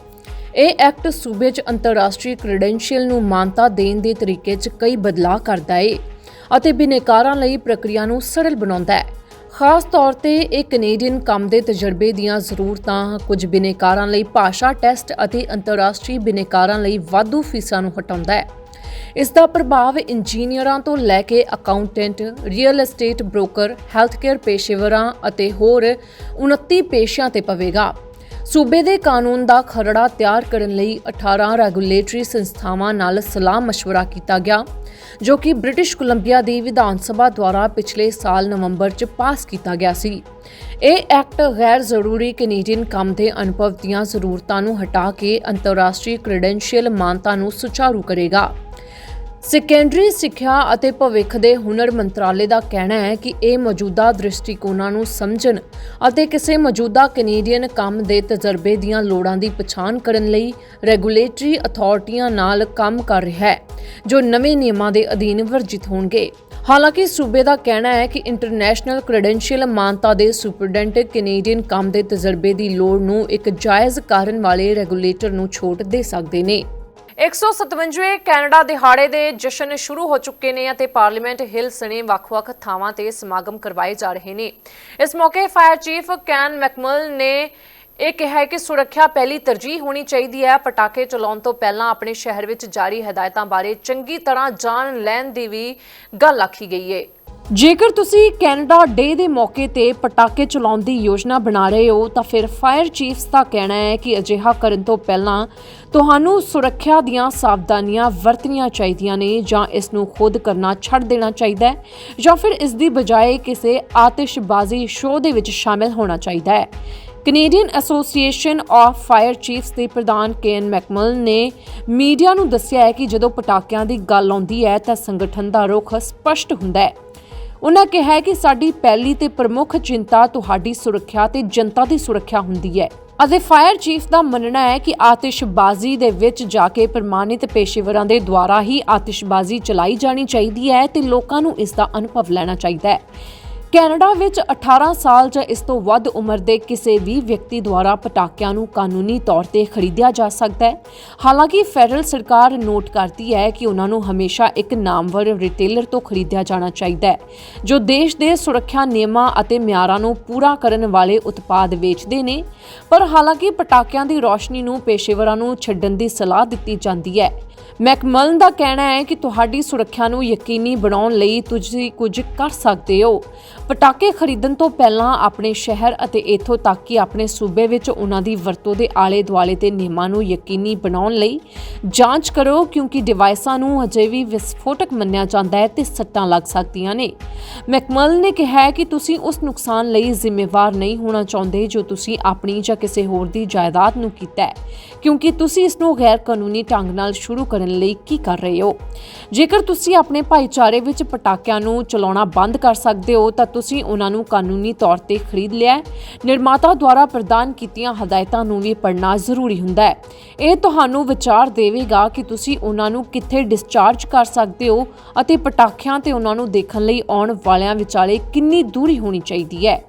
ਇਹ ਐਕਟ ਸੂਬੇ 'ਚ ਅੰਤਰਰਾਸ਼ਟਰੀ ਕ੍ਰੈਡੈਂਸ਼ੀਅਲ ਨੂੰ ਮਾਨਤਾ ਦੇਣ ਦੇ ਤਰੀਕੇ 'ਚ ਕਈ ਬਦਲਾਅ ਕਰਦਾ ਹੈ ਅਤੇ ਬਿਨੇਕਾਰਾਂ ਲਈ ਪ੍ਰਕਿਰਿਆ ਨੂੰ ਸਰਲ ਬਣਾਉਂਦਾ ਹੈ ਖਾਸ ਤੌਰ ਤੇ ਇਹ ਕੈਨੇਡੀਅਨ ਕੰਮ ਦੇ ਤਜਰਬੇ ਦੀਆਂ ਜ਼ਰੂਰਤਾਂ ਕੁਝ ਬਿਨੇਕਾਰਾਂ ਲਈ ਭਾਸ਼ਾ ਟੈਸਟ ਅਤੇ ਅੰਤਰਰਾਸ਼ਟਰੀ ਬਿਨੇਕਾਰਾਂ ਲਈ ਵਾਧੂ ਫੀਸਾਂ ਨੂੰ ਹਟਾਉਂਦਾ ਹੈ ਇਸ ਦਾ ਪ੍ਰਭਾਵ ਇੰਜੀਨੀਅਰਾਂ ਤੋਂ ਲੈ ਕੇ accountant, real estate broker, healthcare ਪੇਸ਼ੇਵਰਾਂ ਅਤੇ ਹੋਰ 29 ਪੇਸ਼ਿਆਂ ਤੇ ਪਵੇਗਾ। ਸੂਬੇ ਦੇ ਕਾਨੂੰਨ ਦਾ ਖਰੜਾ ਤਿਆਰ ਕਰਨ ਲਈ 18 ਰੈਗੂਲੇਟਰੀ ਸੰਸਥਾਵਾਂ ਨਾਲ ਸਲਾਹ مشورہ ਕੀਤਾ ਗਿਆ ਜੋ ਕਿ ਬ੍ਰਿਟਿਸ਼ ਕੋਲੰਬੀਆ ਦੀ ਵਿਧਾਨ ਸਭਾ ਦੁਆਰਾ ਪਿਛਲੇ ਸਾਲ ਨਵੰਬਰ 'ਚ ਪਾਸ ਕੀਤਾ ਗਿਆ ਸੀ ਇਹ ਐਕਟ ਗੈਰ ਜ਼ਰੂਰੀ ਕੈਨੇਡੀਅਨ ਕੰਮ ਦੇ ਅਨੁਭਵ ਦੀਆਂ ਜ਼ਰੂਰਤਾਂ ਨੂੰ ਹਟਾ ਕੇ ਅੰਤਰਰਾਸ਼ਟਰੀ ਕ੍ਰੈਡੈਂਸ਼ੀਅਲ ਮਾਨਤਾ ਨੂੰ ਸੁਚਾਰੂ ਕਰੇਗਾ ਸੈਕੰਡਰੀ ਸਿੱਖਿਆ ਅਤੇ ਭਵਿੱਖ ਦੇ ਹੁਨਰ ਮੰਤਰਾਲੇ ਦਾ ਕਹਿਣਾ ਹੈ ਕਿ ਇਹ ਮੌਜੂਦਾ ਦ੍ਰਿਸ਼ਟੀਕੋਣਾਂ ਨੂੰ ਸਮਝਣ ਅਤੇ ਕਿਸੇ ਮੌਜੂਦਾ ਕੈਨੇਡੀਅਨ ਕੰਮ ਦੇ ਤਜਰਬੇ ਦੀਆਂ ਲੋੜਾਂ ਦੀ ਪਛਾਣ ਕਰਨ ਲਈ ਰੈਗੂਲੇਟਰੀ ਅਥਾਰਟੀਆਂ ਨਾਲ ਕੰਮ ਕਰ ਰਿਹਾ ਹੈ, ਜੋ ਨਵੇਂ ਨਿਯਮਾਂ ਦੇ ਅਧੀਨ ਵਰਜਿਤ ਹੋਣਗੇ। ਹਾਲਾਂਕਿ ਸੂਬੇ ਦਾ ਕਹਿਣਾ ਹੈ ਕਿ ਇੰਟਰਨੈਸ਼ਨਲ ਕ੍ਰੈਡੈਂਸ਼ੀਅਲ ਮਾਨਤਾ ਦੇ ਸੁਪਰਡੈਂਟ ਕੈਨੇਡੀਅਨ ਕੰਮ ਦੇ ਤਜਰਬੇ ਦੀ ਲੋੜ ਨੂੰ ਇੱਕ ਜਾਇਜ਼ ਕਾਰਨ ਵਾਲੇ ਰੈਗੂਲੇਟਰ ਨੂੰ ਛੋਟ ਦੇ ਸਕਦੇ ਨੇ। 157ਵੇਂ ਕੈਨੇਡਾ ਦਿਹਾੜੇ ਦੇ ਜਸ਼ਨ ਸ਼ੁਰੂ ਹੋ ਚੁੱਕੇ ਨੇ ਅਤੇ ਪਾਰਲੀਮੈਂਟ ਹਿੱਲ ਸਣੇ ਵੱਖ-ਵੱਖ ਥਾਵਾਂ ਤੇ ਸਮਾਗਮ ਕਰਵਾਏ ਜਾ ਰਹੇ ਨੇ। ਇਸ ਮੌਕੇ ਫਾਇਰ ਚੀਫ ਕੈਨ ਮੈਕਮਲ ਨੇ ਇਹ ਕਿਹਾ ਕਿ ਸੁਰੱਖਿਆ ਪਹਿਲੀ ਤਰਜੀਹ ਹੋਣੀ ਚਾਹੀਦੀ ਹੈ। ਪਟਾਕੇ ਚਲਾਉਣ ਤੋਂ ਪਹਿਲਾਂ ਆਪਣੇ ਸ਼ਹਿਰ ਵਿੱਚ ਜਾਰੀ ਹਦਾਇਤਾਂ ਬਾਰੇ ਚੰਗੀ ਤਰ੍ਹਾਂ ਜਾਣ ਲੈਣ ਦੀ ਵੀ ਗੱਲ ਆਖੀ ਗਈ ਹੈ ਜੇਕਰ ਤੁਸੀਂ ਕੈਨੇਡਾ ਡੇ ਦੇ ਮੌਕੇ ਤੇ ਪਟਾਕੇ ਚਲਾਉਣ ਦੀ ਯੋਜਨਾ ਬਣਾ ਰਹੇ ਹੋ, ਤਾਂ ਫਿਰ ਫਾਇਰ ਚੀਫਸ ਦਾ ਕਹਿਣਾ ਹੈ ਕਿ ਅਜਿਹਾ ਕਰਨ ਤੋਂ ਪਹਿਲਾਂ ਤੁਹਾਨੂੰ ਸੁਰੱਖਿਆ ਦੀਆਂ ਸਾਵਧਾਨੀਆਂ ਵਰਤਣੀਆਂ ਚਾਹੀਦੀਆਂ ਨੇ ਜਾਂ ਇਸ ਨੂੰ ਖੁਦ ਕਰਨਾ ਛੱਡ ਦੇਣਾ ਚਾਹੀਦਾ ਹੈ ਜਾਂ ਫਿਰ ਇਸ ਦੀ ਬਜਾਏ ਕਿਸੇ ਆਤਿਸ਼ਬਾਜ਼ੀ ਸ਼ੋਅ ਦੇ ਵਿੱਚ ਸ਼ਾਮਿਲ ਹੋਣਾ ਚਾਹੀਦਾ ਹੈ। Canadian association of fire chiefs ਦੇ ਪ੍ਰਧਾਨ ਕੇਨ ਮੈਕਮਲ ਨੇ ਮੀਡੀਆ ਨੂੰ ਦੱਸਿਆ ਹੈ ਕਿ ਜਦੋਂ ਪਟਾਕਿਆਂ ਦੀ ਗੱਲ ਆਉਂਦੀ ਹੈ, ਤਾਂ ਸੰਗਠਨ ਦਾ ਰੁਖ ਸਪਸ਼ਟ ਹੁੰਦਾ ਹੈ। ਉਨ੍ਹਾਂ ਕਿਹਾ ਕਿ ਸਾਡੀ ਪਹਿਲੀ ਤੇ ਪ੍ਰਮੁੱਖ ਚਿੰਤਾ ਤੁਹਾਡੀ ਸੁਰੱਖਿਆ ਤੇ ਜਨਤਾ ਦੀ ਸੁਰੱਖਿਆ ਹੁੰਦੀ ਹੈ। ਅਤੇ ਫਾਇਰ ਚੀਫ ਦਾ ਮੰਨਣਾ ਹੈ ਕਿ ਆਤਿਸ਼ਬਾਜ਼ੀ ਦੇ ਵਿੱਚ ਜਾ ਕੇ ਪ੍ਰਮਾਣਿਤ ਪੇਸ਼ੇਵਰਾਂ ਦੇ ਦੁਆਰਾ ਹੀ ਆਤਿਸ਼ਬਾਜ਼ੀ ਚਲਾਈ ਜਾਣੀ ਚਾਹੀਦੀ ਹੈ ਤੇ ਲੋਕਾਂ ਨੂੰ ਇਸ ਦਾ ਅਨੁਭਵ ਲੈਣਾ ਚਾਹੀਦਾ ਹੈ। ਕੈਨੇਡਾ ਵਿੱਚ 18 ਸਾਲ ਜਾਂ ਇਸ ਤੋਂ ਵੱਧ ਉਮਰ ਦੇ ਕਿਸੇ ਵੀ ਵਿਅਕਤੀ ਦੁਆਰਾ ਪਟਾਕਿਆਂ ਨੂੰ ਕਾਨੂੰਨੀ ਤੌਰ ਤੇ ਖਰੀਦਿਆ ਜਾ ਸਕਦਾ ਹੈ। ਹਾਲਾਂਕਿ, ਫੈਡਰਲ ਸਰਕਾਰ ਨੋਟ ਕਰਦੀ ਹੈ ਕਿ ਉਹਨਾਂ ਨੂੰ ਹਮੇਸ਼ਾ ਇੱਕ ਨਾਮਵਰ ਰਿਟੇਲਰ ਤੋਂ ਖਰੀਦਿਆ ਜਾਣਾ ਚਾਹੀਦਾ ਹੈ, ਜੋ ਦੇਸ਼ ਦੇ ਸੁਰੱਖਿਆ ਨਿਯਮਾਂ ਅਤੇ ਮਿਆਰਾਂ ਨੂੰ ਪੂਰਾ ਕਰਨ ਵਾਲੇ ਉਤਪਾਦ ਵੇਚਦੇ ਨੇ। ਪਰ ਹਾਲਾਂਕਿ, ਪਟਾਕਿਆਂ ਦੀ ਰੌਸ਼ਨੀ ਨੂੰ ਪੇਸ਼ੇਵਰਾਂ ਨੂੰ ਛੱਡਣ ਦੀ ਸਲਾਹ ਦਿੱਤੀ ਜਾਂਦੀ ਹੈ। ਮੈਕਮਲਨ ਦਾ ਕਹਿਣਾ ਹੈ ਕਿ ਤੁਹਾਡੀ ਸੁਰੱਖਿਆ ਨੂੰ ਯਕੀਨੀ ਬਣਾਉਣ ਲਈ ਤੁਸੀਂ ਕੁਝ ਕਰ ਸਕਦੇ ਹੋ। ਪਟਾਕੇ ਖਰੀਦਣ ਤੋਂ ਪਹਿਲਾਂ ਆਪਣੇ ਸ਼ਹਿਰ ਅਤੇ ਇੱਥੋਂ ਤੱਕ ਕਿ ਆਪਣੇ ਸੂਬੇ ਵਿੱਚ ਉਹਨਾਂ ਦੀ ਵਰਤੋਂ ਦੇ ਆਲੇ ਦੁਆਲੇ ਦੇ ਨਿਯਮਾਂ ਨੂੰ ਯਕੀਨੀ ਬਣਾਉਣ ਲਈ ਜਾਂਚ ਕਰੋ, ਕਿਉਂਕਿ ਡਿਵਾਈਸਾਂ ਨੂੰ ਅਜੇ ਵੀ ਵਿਸਫੋਟਕ ਮੰਨਿਆ ਜਾਂਦਾ ਹੈ ਤੇ ਸੱਟਾਂ ਲੱਗ ਸਕਦੀਆਂ ਨੇ। ਮੈਕਮਲ ਨੇ ਕਿਹਾ ਕਿ ਤੁਸੀਂ ਉਸ ਨੁਕਸਾਨ ਲਈ ਜ਼ਿੰਮੇਵਾਰ ਨਹੀਂ ਹੋਣਾ ਚਾਹੁੰਦੇ ਜੋ ਤੁਸੀਂ ਆਪਣੀ ਜਾਂ ਕਿਸੇ ਹੋਰ ਦੀ ਜਾਇਦਾਦ ਨੂੰ ਕੀਤਾ ਹੈ, ਕਿਉਂਕਿ ਤੁਸੀਂ ਇਸ ਨੂੰ ਗੈਰ ਕਾਨੂੰਨੀ ਢੰਗ ਨਾਲ ਸ਼ੁਰੂ ਕਰਨ ਲਈ ਕੀ ਕਰ ਰਹੇ ਹੋ? ਜੇਕਰ ਤੁਸੀਂ ਆਪਣੇ ਭਾਈਚਾਰੇ ਵਿੱਚ ਪਟਾਕਿਆਂ ਨੂੰ ਚਲਾਉਣਾ ਬੰਦ ਕਰ ਸਕਦੇ ਹੋ, ਤਾਂ ਤੁਸੀਂ ਉਹਨਾਂ ਨੂੰ ਕਾਨੂੰਨੀ ਤੌਰ ਤੇ ਖਰੀਦ ਲਿਆ ਹੈ। ਨਿਰਮਾਤਾ ਦੁਆਰਾ ਪ੍ਰਦਾਨ ਕੀਤੀਆਂ ਹਦਾਇਤਾਂ ਨੂੰ ਵੀ ਪੜ੍ਹਨਾ ਜ਼ਰੂਰੀ ਹੁੰਦਾ ਹੈ। ਇਹ ਤੁਹਾਨੂੰ ਵਿਚਾਰ ਦੇਵੇਗਾ ਕਿ ਤੁਸੀਂ ਉਹਨਾਂ ਨੂੰ ਕਿੱਥੇ ਡਿਸਚਾਰਜ ਕਰ ਸਕਦੇ ਹੋ ਅਤੇ ਪਟਾਕਿਆਂ ਤੇ ਉਹਨਾਂ ਨੂੰ ਦੇਖਣ ਲਈ ਆਉਣ ਵਾਲਿਆਂ ਵਿਚਾਲੇ ਕਿੰਨੀ ਦੂਰੀ ਹੋਣੀ ਚਾਹੀਦੀ ਹੈ।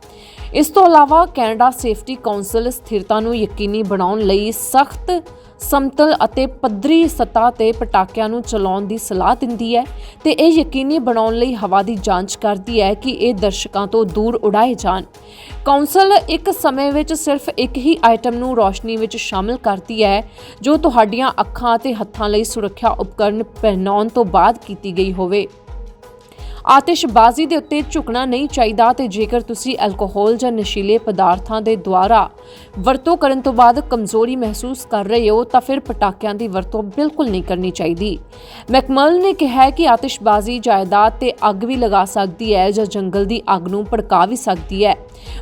ਇਸ ਤੋਂ ਇਲਾਵਾ ਕੈਨੇਡਾ ਸੇਫਟੀ ਕਾਉਂਸਲ ਸਥਿਰਤਾ ਨੂੰ ਯਕੀਨੀ ਬਣਾਉਣ ਲਈ ਸਖਤ ਸਮਤਲ ਅਤੇ ਪੱਧਰੀ ਸਤਹ ਤੇ ਪਟਾਕਿਆਂ ਨੂੰ ਚਲਾਉਣ ਦੀ ਸਲਾਹ ਦਿੰਦੀ ਹੈ ਤੇ ਇਹ ਯਕੀਨੀ ਬਣਾਉਣ ਲਈ ਹਵਾ ਦੀ ਜਾਂਚ ਕਰਦੀ ਹੈ ਕਿ ਇਹ ਦਰਸ਼ਕਾਂ ਤੋਂ ਦੂਰ ਉਡਾਏ ਜਾਣ। ਕਾਉਂਸਲ ਇੱਕ ਸਮੇਂ ਵਿੱਚ ਸਿਰਫ ਇੱਕ ਹੀ ਆਈਟਮ ਨੂੰ ਰੋਸ਼ਨੀ ਵਿੱਚ ਸ਼ਾਮਿਲ ਕਰਦੀ ਹੈ, ਜੋ ਤੁਹਾਡੀਆਂ ਅੱਖਾਂ ਅਤੇ ਹੱਥਾਂ ਲਈ ਸੁਰੱਖਿਆ ਉਪਕਰਨ ਪਹਿਨਾਉਣ ਤੋਂ ਬਾਅਦ ਕੀਤੀ ਗਈ ਹੋਵੇ। ਆਤਿਸ਼ਬਾਜ਼ੀ ਦੇ ਉੱਤੇ ਝੁਕਣਾ ਨਹੀਂ ਚਾਹੀਦਾ ਤੇ ਜੇਕਰ ਤੁਸੀਂ ਐਲਕੋਹਲ ਜਾਂ ਨਸ਼ੀਲੇ ਪਦਾਰਥਾਂ ਦੇ ਦੁਆਰਾ ਵਰਤੋਂ ਕਰਨ ਤੋਂ ਬਾਅਦ ਕਮਜ਼ੋਰੀ ਮਹਿਸੂਸ ਕਰ ਰਹੇ ਹੋ, ਤਾਂ ਫਿਰ ਪਟਾਕਿਆਂ ਦੀ ਵਰਤੋਂ ਬਿਲਕੁਲ ਨਹੀਂ ਕਰਨੀ ਚਾਹੀਦੀ। ਮੈਕਮਲ ਨੇ ਕਿਹਾ ਕਿ ਆਤਿਸ਼ਬਾਜ਼ੀ ਜਾਇਦਾਦ ਤੇ ਅੱਗ ਵੀ ਲਗਾ ਸਕਦੀ ਹੈ ਜਾਂ ਜੰਗਲ ਦੀ ਅੱਗ ਨੂੰ ਭੜਕਾ ਵੀ ਸਕਦੀ ਹੈ।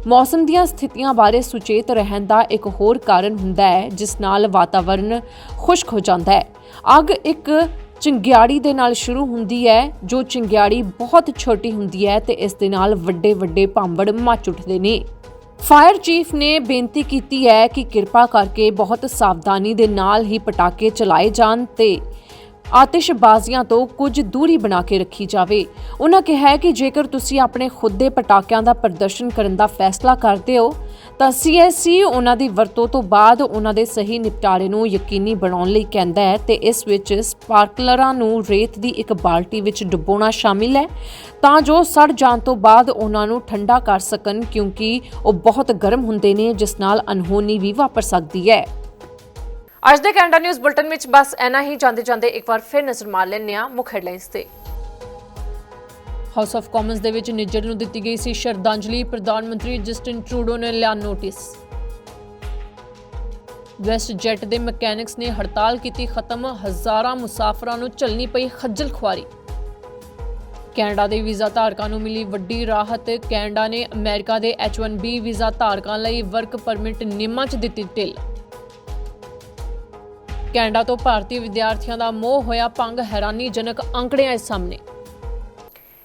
ਮੌਸਮ ਦੀਆਂ ਸਥਿਤੀਆਂ ਬਾਰੇ ਸੁਚੇਤ ਰਹਿਣ ਦਾ ਇੱਕ ਹੋਰ ਕਾਰਨ ਹੁੰਦਾ ਹੈ, ਜਿਸ ਨਾਲ ਵਾਤਾਵਰਣ ਖੁਸ਼ਕ ਹੋ ਜਾਂਦਾ ਹੈ। ਅੱਗ ਇੱਕ ਚਿੰਗਿਆੜੀ ਦੇ ਨਾਲ ਸ਼ੁਰੂ ਹੁੰਦੀ ਹੈ, ਜੋ ਚਿੰਗਿਆੜੀ ਬਹੁਤ ਛੋਟੀ ਹੁੰਦੀ ਹੈ ਤੇ ਇਸ ਦੇ ਨਾਲ ਵੱਡੇ ਵੱਡੇ ਭਾਂਬੜ ਮੱਚ ਉੱਠਦੇ ਨੇ। ਫਾਇਰ ਚੀਫ ਨੇ ਬੇਨਤੀ ਕੀਤੀ ਹੈ ਕਿ ਕਿਰਪਾ ਕਰਕੇ ਬਹੁਤ ਸਾਵਧਾਨੀ ਦੇ ਨਾਲ ਹੀ ਪਟਾਕੇ ਚਲਾਏ ਜਾਣ ਤੇ ਆਤਿਸ਼ਬਾਜ਼ੀਆਂ ਤੋਂ ਕੁਝ ਦੂਰੀ ਬਣਾ ਕੇ ਰੱਖੀ ਜਾਵੇ। ਉਹਨਾਂ ਕਿਹਾ ਹੈ ਕਿ ਜੇਕਰ ਤੁਸੀਂ ਆਪਣੇ ਖੁਦ ਦੇ ਪਟਾਕਿਆਂ ਦਾ ਪ੍ਰਦਰਸ਼ਨ ਕਰਨ ਦਾ ਫੈਸਲਾ ਕਰਦੇ ਹੋ ਤਾਂ ਸੀਐਸਸੀ ਉਹਨਾਂ ਦੀ ਵਰਤੋਂ ਤੋਂ ਬਾਅਦ ਉਹਨਾਂ ਦੇ ਸਹੀ ਨਿਪਟਾਰੇ ਨੂੰ ਯਕੀਨੀ ਬਣਾਉਣ ਲਈ ਕਹਿੰਦਾ ਹੈ ਤੇ ਇਸ ਵਿੱਚ ਸਪਾਰਕਲਰਾਂ ਨੂੰ ਰੇਤ ਦੀ ਇੱਕ ਬਾਲਟੀ ਵਿੱਚ ਡੁਬੋਣਾ ਸ਼ਾਮਿਲ ਹੈ। ਤਾਂ ਜੋ ਸੜ ਜਾਣ ਤੋਂ ਬਾਅਦ ਉਹਨਾਂ ਨੂੰ ਠੰਡਾ ਕਰ ਸਕਣ ਕਿਉਂਕਿ ਉਹ ਬਹੁਤ ਗਰਮ ਹੁੰਦੇ ਨੇ, ਜਿਸ ਨਾਲ ਅਨਹੋਨੀ ਵੀ ਵਾਪਰ ਸਕਦੀ ਹੈ। ਅੱਜ ਦੇ ਕੈਨੇਡਾ ਨਿਊਜ਼ ਬੁਲਟਨ ਵਿੱਚ ਬਸ ਐਨਾ ਹੀ। ਜਾਂਦੇ ਜਾਂਦੇ ਇੱਕ ਵਾਰ ਫਿਰ ਨਜ਼ਰ ਮਾਰ ਲੈਂਦੇ ਹਾਂ ਮੁੱਖ ਹੈਡਲਾਈਨਸ ਤੇ। ਹਾਊਸ ਆਫ ਕਾਮਨਸ ਦੇ ਵਿੱਚ ਨਿੱਜਰ ਨੂੰ ਦਿੱਤੀ ਗਈ ਸੀ ਸ਼ਰਧਾਂਜਲੀ। ਪ੍ਰਧਾਨ ਮੰਤਰੀ ਜਸਟਿਨ ਟਰੂਡੋ ਨੇ ਲਿਆ ਨੋਟਿਸ। ਵੈਸਟ ਜੈਟ ਦੇ ਮਕੈਨਿਕਸ ਨੇ ਹੜਤਾਲ ਕੀਤੀ, ਖਤਮ। ਹਜ਼ਾਰਾਂ ਮੁਸਾਫਰਾਂ ਨੂੰ ਝੱਲਣੀ ਪਈ ਖੱਜਲ ਖੁਆਰੀ। ਕੈਨੇਡਾ ਦੇ ਵੀਜ਼ਾ ਧਾਰਕਾਂ ਨੂੰ ਮਿਲੀ ਵੱਡੀ ਰਾਹਤ। ਕੈਨੇਡਾ ਨੇ ਅਮਰੀਕਾ ਦੇ H1B ਵੀਜ਼ਾ ਧਾਰਕਾਂ ਲਈ ਵਰਕ ਪਰਮਿਟ ਨਿਯਮਾਂ 'ਚ ਦਿੱਤੀ ਢਿੱਲ। ਕੈਨੇਡਾ ਤੋਂ ਭਾਰਤੀ ਵਿਦਿਆਰਥੀਆਂ ਦਾ ਮੋਹ ਹੋਇਆ ਭੰਗ ਹੈਰਾਨੀਜਨਕ ਅੰਕੜਿਆਂ ਇਸ ਸਾਹਮਣੇ।